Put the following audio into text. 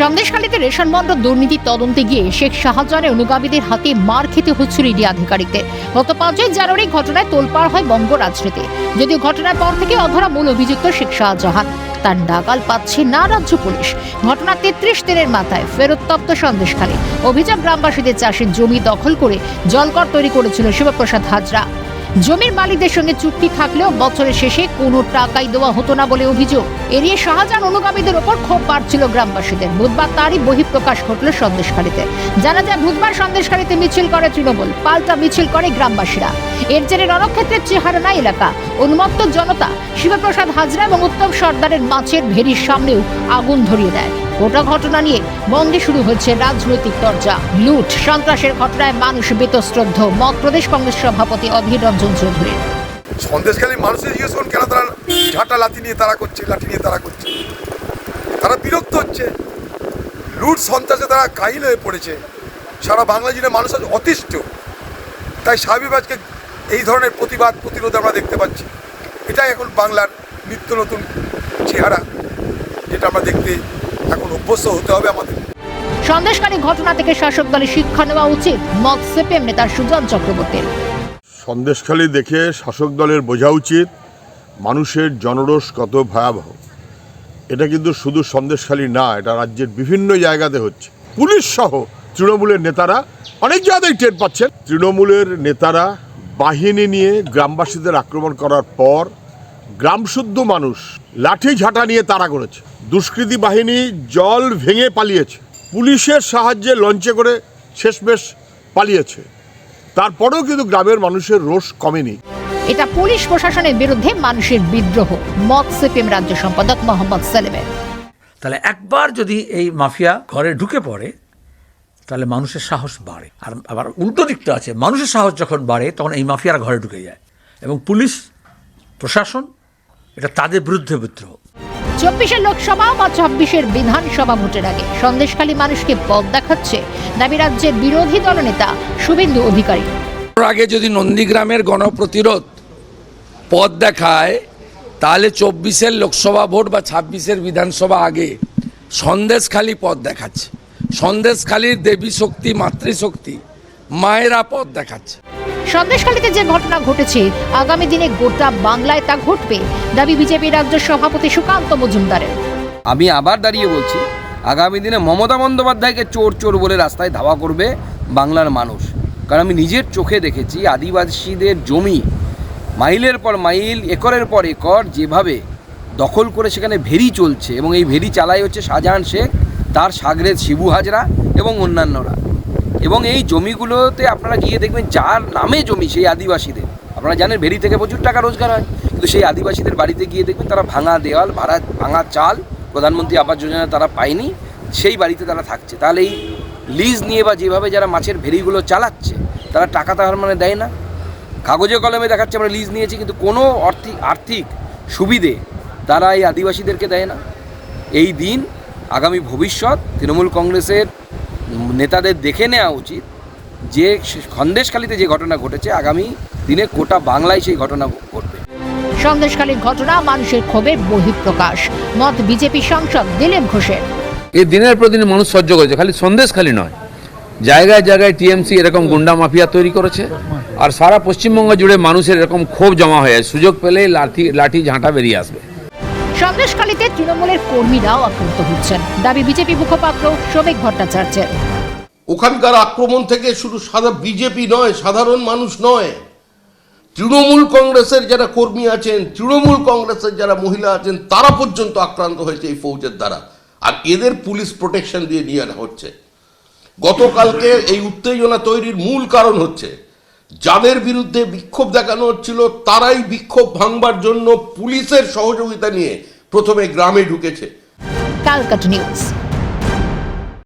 সন্দেশখালীতে ration bond দুর্নীতি তদন্তে গিয়ে শেখ শাহজাহানের অনুগামীদের হাতে মার খেতে হচ্ছিল ইডি আধিকারিকদের। গত পাঁচই জানুয়ারি ঘটনায় তোলপাড় হয় বঙ্গ রাজনীতি। যদিও ঘটনার পর থেকে অধরা মূল অভিযুক্ত শেখ শাহজাহান। তার নাগাল পাচ্ছে না রাজ্য পুলিশ। ঘটনা তেত্রিশ দিনের মাথায় ফেরত সন্দেশখালী। অভিযোগ গ্রামবাসীদের চাষের জমি দখল করে জলকর তৈরি করেছিল শিবপ্রসাদ হাজরা। জমির মালিকদের সঙ্গে চুক্তি থাকলেও বছরের শেষে কোনো টাকাই দেওয়া হতো না বলে অভিযোগ। এড়িয়ে শাহজাহান অনুগামীদের ওপর ক্ষোভ বাড়ছিল গ্রামবাসীদের। বুধবার তারই বহিঃপ্রকাশ ঘটল সন্দেশকারীতে জানা যায়, বুধবার সন্দেশকারীতে মিছিল করে তৃণমূল, পাল্টা মিছিল করে গ্রামবাসীরা। এর জেরে রণক্ষেত্রের চেহারা নাই এলাকা। উন্মত্ত জনতা শিবপ্রসাদ হাজরা এবং উত্তম সর্দারের মাছের ভেরির সামনেও আগুন ধরিয়ে দেয়। গোটা ঘটনা নিয়ে বঙ্গে শুরু হচ্ছে রাজনৈতিক চর্চা লুট, সন্ত্রাসের ঘটনায় মানুষ বেতশ্রদ্ধ। মত প্রদেশ কংগ্রেস সভাপতি অধীর রঞ্জন চৌধুরী। সন্দেশখালী মানুষের জিজ্ঞেস করুন, কেন তারা ঝাঁটা লাঠি নিয়ে তারা করছে, লাঠি নিয়ে তারা করছে? তারা বিরক্ত হচ্ছে। লুট, সন্ত্রাসে তারা কাহিল হয়ে পড়েছে। সারা বাংলা জুড়ে মানুষ অতিষ্ঠ। তাই স্বাভাবিক আজকে এই ধরনের প্রতিবাদ প্রতিরোধ আমরা দেখতে পাচ্ছি। এটাই এখন বাংলার নিত্য নতুন চেহারা যেটা আমরা দেখতে এখন অভ্যস্ত হতে হবে আমাদের। সন্দেশকারী ঘটনা থেকে শাসক দলের শিক্ষা নেওয়া উচিত মত সিপিএম নেতা সুজন চক্রবর্তীর। সন্দেশখালী দেখে শাসক দলের বোঝা উচিত মানুষের জনরোষ কত ভয়াবহ। এটা কিন্তু শুধু সন্দেশখালী না এটা রাজ্যের বিভিন্ন জায়গাতে হচ্ছে। পুলিশ সহ তৃণমূলের নেতারা অনেক জায়গাতেই টের পাচ্ছেন। তৃণমূলের নেতারা বাহিনী নিয়ে গ্রামবাসীদের আক্রমণ করার পর গ্রামশুদ্ধ মানুষ লাঠি ঝাঁটা নিয়ে তাড়া করেছে দুষ্কৃতী বাহিনী জল ভেঙে পালিয়েছে। পুলিশের সাহায্যে লঞ্চে করে শেষমেশ পালিয়েছে। তারপরেও কিন্তু গ্রামের মানুষের রোষ কমেনি। এটা পুলিশ প্রশাসনের বিরুদ্ধে মানুষের বিদ্রোহ। মত সিপিএম রাজ্য সম্পাদক মোহাম্মদ সেলেমের। তাহলে একবার যদি এই মাফিয়া ঘরে ঢুকে পড়ে তাহলে মানুষের সাহস বাড়ে। আর আবার উল্টো দিকটা আছে মানুষের সাহস যখন বাড়ে তখন এই মাফিয়ারা ঘরে ঢুকে যায়। এবং পুলিশ প্রশাসন এটা তাদের বিরুদ্ধে বিদ্রোহ। চব্বিশের লোকসভা বা ছাব্বিশের বিধানসভা ভোটের আগে সন্দেশখালী মানুষকে পথ দেখাচ্ছে দাবি রাজ্যের বিরোধী দলনেতা শুভেন্দু অধিকারী। আগে যদি নন্দীগ্রামের গণপ্রতিরোধ পথ দেখায় তাহলে চব্বিশের লোকসভা ভোট বা ছাব্বিশের বিধানসভা আগে সন্দেশখালী পথ দেখাচ্ছে। সন্দেশখালীর দেবী শক্তি মাতৃশক্তি মায়েরা পথ দেখাচ্ছে। সন্দেশখালীতে যে ঘটনা ঘটেছে আগামী দিনে গোটা বাংলায় তা ঘটবে দাবি বিজেপি রাজ্য সভাপতি সুকান্ত মজুমদারের। আমি আবার দাঁড়িয়ে বলছি আগামী দিনে মমতা বন্দ্যোপাধ্যায়কে চোর চোর বলে রাস্তায় ধাওয়া করবে বাংলার মানুষ। কারণ আমি নিজের চোখে দেখেছি আদিবাসীদের জমি মাইলের পর মাইল একরের পর একর যেভাবে দখল করে সেখানে ভেরি চলছে এবং এই ভেরি চালাই হচ্ছে শাহজাহান শেখ। তার সাগরেদ শিবু হাজরা এবং অন্যান্যরা। এবং এই জমিগুলোতে আপনারা গিয়ে দেখবেন যার নামে জমি সেই আদিবাসীদের। আপনারা জানেন ভেরি থেকে প্রচুর টাকা রোজগার হয়। কিন্তু সেই আদিবাসীদের বাড়িতে গিয়ে দেখবেন তারা ভাঙা দেওয়াল, ভাড়া, ভাঙা চাল, প্রধানমন্ত্রী আবাস যোজনা তারা পায়নি, সেই বাড়িতে তারা থাকছে। তাহলে এই লিজ নিয়ে বা যেভাবে যারা মাছের ভেরিগুলো চালাচ্ছে, তারা টাকা তার মানে দেয় না। কাগজে কলমে দেখাচ্ছে আমরা লিজ নিয়েছি, কিন্তু কোনো আর্থিক আর্থিক সুবিধে তারা এই আদিবাসীদেরকে দেয় না। এই দিন আগামী ভবিষ্যৎ তৃণমূল কংগ্রেসের নেতাদের দেখে নেওয়া উচিত যে সন্দেশখালিতে যে ঘটনা ঘটেছে আগামী দিনে গোটা বাংলায় সেই ঘটনা ঘটবে। সন্দেশখালীর ঘটনা মানুষের ক্ষোভের বহিঃপ্রকাশ। মত বিজেপি সাংসদ দিলীপ ঘোষের। এই দিনের পর দিন মানুষ সহ্য করেছে খালি সন্দেশ খালি নয়। জায়গায় জায়গায় টিএমসি এরকম গুন্ডা মাফিয়া তৈরি করেছে আর সারা পশ্চিমবঙ্গ জুড়ে মানুষের এরকম ক্ষোভ জমা হয়ে যায় সুযোগ পেলে লাঠি লাঠি ঝাঁটা বেরিয়ে আসবে। সন্দেশখালীতে তৃণমূলের কর্মীরাও আক্রান্ত হচ্ছেন। দাবি বিজেপি মুখপাত্র শ্রমিক ভট্টাচার্যের। ওখানকার আক্রমণ থেকে শুধু সাদা বিজেপি নয়, সাধারণ মানুষ নয়। তৃণমূল কংগ্রেসের যারা কর্মী আছেন, তৃণমূল কংগ্রেসের যারা মহিলা আছেন, তারা পর্যন্ত আক্রান্ত হয়েছে এই ফৌজের দ্বারা। আর এদের পুলিশ প্রোটেকশন দিয়ে নিয়ে আনা হচ্ছে। গতকালকে এই উত্তেজনা তৈরির মূল কারণ হচ্ছে, যাদের বিরুদ্ধে বিক্ষোভ দেখানো হচ্ছিল, তারাই বিক্ষোভ ভাঙবার জন্য পুলিশের সহযোগিতা নিয়ে প্রথমে গ্রামে ঢুকেছে। Calcutta news.